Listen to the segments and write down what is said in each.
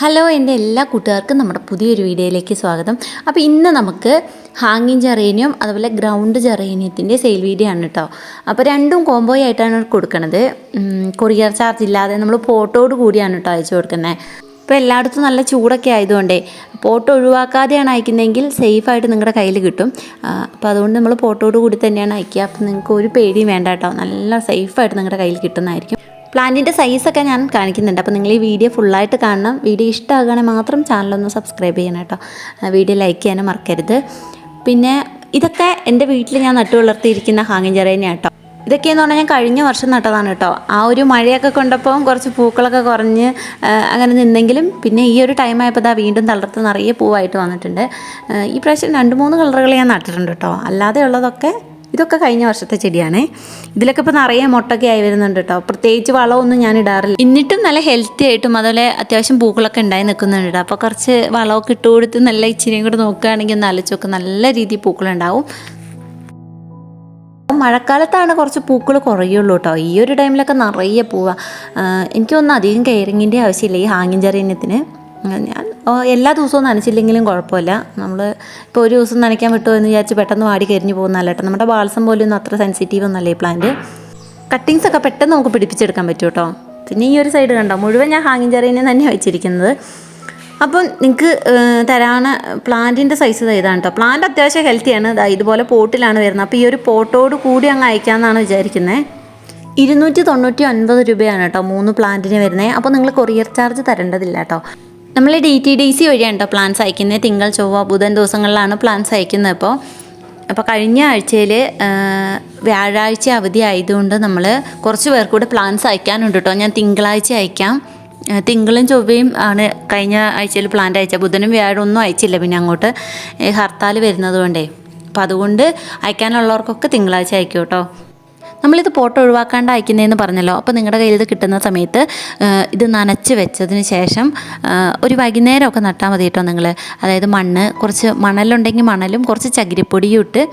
Hello എന്റെ എല്ലാ കൂട്ടുകാർക്കും നമ്മുടെ പുതിയൊരു വീഡിയോയിലേക്ക് സ്വാഗതം. അപ്പോൾ ഇന്ന് നമുക്ക് ഹാങ്ങിങ് ജെറേനിയം അതുപോലെ ഗ്രൗണ്ട് ജെറേനിയത്തിന്റെ സെയിൽ വീഡിയോ ആണ് കേട്ടോ. അപ്പോൾ രണ്ടും കോംബോ ആയിട്ടാണ് കൊടുക്കുന്നത് കൊറിയർ ചാർജ് ഇല്ലാതെ നമ്മൾ പോട്ടോട് കൂടിയാണ് കേട്ടോ അയച്ചു കൊടുക്കുന്നത്. ഇപ്പോൾ എല്ലായിടത്തും നല്ല ചൂടൊക്കെ ആയതുകൊണ്ടേ പോട്ട് ഒഴിവാക്കാതെയാണ് അയക്കുന്നതെങ്കിൽ സേഫായിട്ട് നിങ്ങളുടെ കയ്യിൽ കിട്ടും. അപ്പോൾ അതുകൊണ്ട് നമ്മൾ പോട്ടോട് കൂടി തന്നെയാണ് അയക്കുക. അപ്പോൾ നിങ്ങൾക്ക് ഒരു പേടിയും വേണ്ട കേട്ടോ. നല്ല സേഫായിട്ട് നിങ്ങളുടെ കയ്യിൽ കിട്ടുന്നതായിരിക്കും. പ്ലാന്റിന്റെ സൈസൊക്കെ ഞാൻ കാണിക്കുന്നുണ്ട്. അപ്പോൾ നിങ്ങൾ ഈ വീഡിയോ ഫുള്ളായിട്ട് കാണണം. വീഡിയോ ഇഷ്ടമാകുകയാണെങ്കിൽ മാത്രം ചാനലൊന്ന് സബ്സ്ക്രൈബ് ചെയ്യണം കേട്ടോ. വീഡിയോ ലൈക്ക് ചെയ്യാനും മറക്കരുത്. പിന്നെ ഇതൊക്കെ എന്റെ വീട്ടിൽ ഞാൻ നട്ടു വളർത്തിയിരിക്കുന്ന ഹാങ്ങിങ് ചെറേനെയാണ് കേട്ടോ ഇതൊക്കെയെന്ന് പറഞ്ഞാൽ ഞാൻ കഴിഞ്ഞ വർഷം നട്ടതാണ് കേട്ടോ. ആ ഒരു മഴയൊക്കെ കൊണ്ടപ്പോൾ കുറച്ച് പൂക്കളൊക്കെ കുറഞ്ഞ് അങ്ങനെ നിന്നെങ്കിലും പിന്നെ ഈ ഒരു ടൈം ആയപ്പോൾ ഇതാ വീണ്ടും തളർത്ത് നിറയെ പൂവായിട്ട് വന്നിട്ടുണ്ട്. ഈ പ്രാവശ്യം രണ്ട് മൂന്ന് കളറുകൾ ഞാൻ നട്ടിട്ടുണ്ട് കേട്ടോ. അല്ലാതെ ഉള്ളതൊക്കെ ഇതൊക്കെ കഴിഞ്ഞ വർഷത്തെ ചെടിയാണ്. ഇതിലൊക്കെ ഇപ്പോൾ നിറയെ മുട്ടൊക്കെ ആയി വരുന്നുണ്ട് കേട്ടോ പ്രത്യേകിച്ച് വളമൊന്നും ഞാൻ ഇടാറില്ല. എന്നിട്ടും നല്ല ഹെൽത്തി ആയിട്ടും അതുപോലെ അത്യാവശ്യം പൂക്കളൊക്കെ ഉണ്ടായി നിൽക്കുന്നുണ്ട് കേട്ടോ അപ്പോൾ കുറച്ച് വളമൊക്കെ ഇട്ട് കൊടുത്ത് നല്ല ഇച്ചിരിയും കൂടെ നോക്കുകയാണെങ്കിൽ ഒന്ന് ആലോചിച്ചൊക്കെ നല്ല രീതിയിൽ പൂക്കളുണ്ടാവും മഴക്കാലത്താണ് കുറച്ച് പൂക്കൾ കുറയുള്ളൂ കേട്ടോ ഈ ഒരു ടൈമിലൊക്കെ നിറയെ പൂവാ. എനിക്കൊന്നും അധികം കെയറിങ്ങിന്റെ ആവശ്യമില്ല ഈ ഹാങ്ങിൻ ചെറിയത്തിന് ഞാൻ എല്ലാ ദിവസവും നനച്ചില്ലെങ്കിലും കുഴപ്പമില്ല. നമ്മൾ ഇപ്പോൾ ഒരു ദിവസം നനയ്ക്കാൻ വിട്ടു എന്ന് വിചാരിച്ച് പെട്ടെന്ന് വാടി കരിഞ്ഞു പോകുന്നതല്ല കേട്ടോ. നമ്മുടെ ബാൾസം പോലും ഒന്നും അത്ര സെൻസിറ്റീവ് ഒന്നല്ല ഈ പ്ലാന്റ് കട്ടിങ്സ് ഒക്കെ പെട്ടെന്ന് നമുക്ക് പിടിപ്പിച്ചെടുക്കാൻ പറ്റും കേട്ടോ. പിന്നെ ഈ ഒരു സൈഡ് കണ്ടോ? മുഴുവൻ ഞാൻ ഹാങ്ങിങ് ചെറിയനെ തന്നെ വെച്ചിരിക്കുന്നത്. അപ്പം നിങ്ങൾക്ക് തരാണ് പ്ലാന്റിന്റെ സൈസ് ഇതാണ് കേട്ടോ പ്ലാന്റ് അത്യാവശ്യം ഹെൽത്തിയാണ് ഇതുപോലെ പോട്ടിലാണ് വരുന്നത്. അപ്പോൾ ഈ ഒരു പോട്ടോട് കൂടി അങ്ങ് അയക്കാമെന്നാണ് വിചാരിക്കുന്നത് ഇരുന്നൂറ്റി തൊണ്ണൂറ്റി ഒൻപത് രൂപയാണ് കേട്ടോ മൂന്ന് പ്ലാന്റിന് വരുന്നത് അപ്പോൾ നിങ്ങൾ കൊറിയർ ചാർജ് തരേണ്ടതില്ല കേട്ടോ നമ്മൾ ഡി ടി ഡി സി വഴിയാണ് കേട്ടോ പ്ലാൻസ് അയക്കുന്നത് തിങ്കൾ ചൊവ്വ ബുധൻ ദിവസങ്ങളിലാണ് പ്ലാൻസ് അയക്കുന്നത് അപ്പോൾ അപ്പോൾ കഴിഞ്ഞ ആഴ്ചയിൽ വ്യാഴാഴ്ച അവധി ആയതുകൊണ്ട് നമ്മൾ കുറച്ച് പേർക്കൂടെ പ്ലാൻസ് അയക്കാനുണ്ട് കേട്ടോ ഞാൻ തിങ്കളാഴ്ച അയക്കാം. തിങ്കളും ചൊവ്വയും ആണ് കഴിഞ്ഞ ആഴ്ചയിൽ പ്ലാന്റ് അയച്ച ബുധനും വ്യാഴം ഒന്നും അയച്ചില്ല പിന്നെ അങ്ങോട്ട്. ഹർത്താൽ വരുന്നത് കൊണ്ടേ. അപ്പം അതുകൊണ്ട് അയക്കാനുള്ളവർക്കൊക്കെ തിങ്കളാഴ്ച അയക്കും കേട്ടോ നമ്മളിത് പോട്ട് ഒഴിവാക്കാണ്ട് അയക്കുന്നതെന്ന് പറഞ്ഞല്ലോ. അപ്പോൾ നിങ്ങളുടെ കയ്യിൽ ഇത് കിട്ടുന്ന സമയത്ത് ഇത് നനച്ച് വെച്ചതിന് ശേഷം ഒരു വൈകുന്നേരമൊക്കെ നട്ടാൽ മതി കേട്ടോ നിങ്ങൾ അതായത് മണ്ണ് കുറച്ച് മണലുണ്ടെങ്കിൽ മണലും കുറച്ച് ചകിരിപ്പൊടിയും ഇട്ട്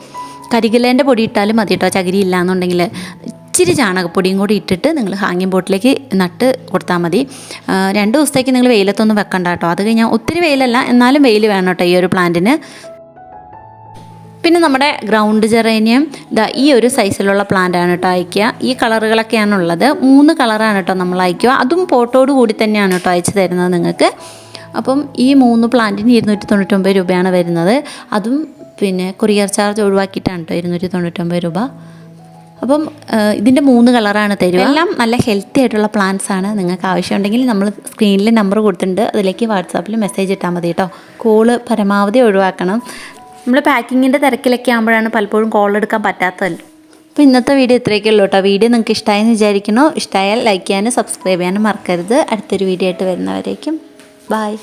കരികിലേന്റെ പൊടി ഇട്ടാലും മതി കേട്ടോ ചകിരി ഇല്ലാന്നുണ്ടെങ്കിൽ ഇച്ചിരി ചാണകപ്പൊടിയും കൂടി ഇട്ടിട്ട് നിങ്ങൾ ഹാങ്ങിങ് ബോട്ടിലേക്ക് നട്ട് കൊടുത്താൽ മതി. രണ്ട് ദിവസത്തേക്ക് നിങ്ങൾ വെയിലത്തൊന്നും വെക്കണ്ട കേട്ടോ. അത് കഴിഞ്ഞാൽ ഒത്തിരി വെയിലല്ല എന്നാലും വെയിൽ വേണം കേട്ടോ ഈ ഒരു പ്ലാന്റിന് പിന്നെ നമ്മുടെ ഗ്രൗണ്ട് ജെറേനിയം ഇതാ ഈ ഒരു സൈസിലുള്ള പ്ലാന്റ് ആണ് കേട്ടോ അയക്കുക ഈ കളറുകളൊക്കെയാണ് ഉള്ളത് മൂന്ന് കളറാണ് കേട്ടോ നമ്മൾ അയക്കുക അതും പോട്ടോട് കൂടി തന്നെയാണ് കേട്ടോ അയച്ചു തരുന്നത് നിങ്ങൾക്ക്. അപ്പം ഈ മൂന്ന് പ്ലാന്റിന് ഇരുന്നൂറ്റി തൊണ്ണൂറ്റൊമ്പത് രൂപയാണ് വരുന്നത്. അതും പിന്നെ കൊറിയർ ചാർജ് ഒഴിവാക്കിയിട്ടാണ് കേട്ടോ ഇരുന്നൂറ്റി തൊണ്ണൂറ്റൊമ്പത് രൂപ. അപ്പം ഇതിന്റെ മൂന്ന് കളറാണ് തരിക. എല്ലാം നല്ല ഹെൽത്തി ആയിട്ടുള്ള പ്ലാന്റ്സ് ആണ്. നിങ്ങൾക്ക് ആവശ്യമുണ്ടെങ്കിൽ നമ്മൾ സ്ക്രീനിൽ നമ്പർ കൊടുത്തിട്ടുണ്ട്. അതിലേക്ക് വാട്സാപ്പിൽ മെസ്സേജ് ഇട്ടാൽ മതി കേട്ടോ കോൾ പരമാവധി ഒഴിവാക്കണം. നമ്മൾ പാക്കിങ്ങിന്റെ തിരക്കിലൊക്കെ ആകുമ്പോഴാണ് പലപ്പോഴും കോൾ എടുക്കാൻ പറ്റാത്തത്. അപ്പോൾ ഇന്നത്തെ വീഡിയോ ഇത്രയൊക്കെ ഉള്ളൂ കേട്ടോ വീഡിയോ നിങ്ങൾക്ക് ഇഷ്ടമായെന്ന് വിചാരിക്കണോ ഇഷ്ടമായാൽ ലൈക്ക് ചെയ്യാനും സബ്സ്ക്രൈബ് ചെയ്യാനും മറക്കരുത്. അടുത്തൊരു വീഡിയോ ആയിട്ട് വരുന്നവരേക്കും. ബായ്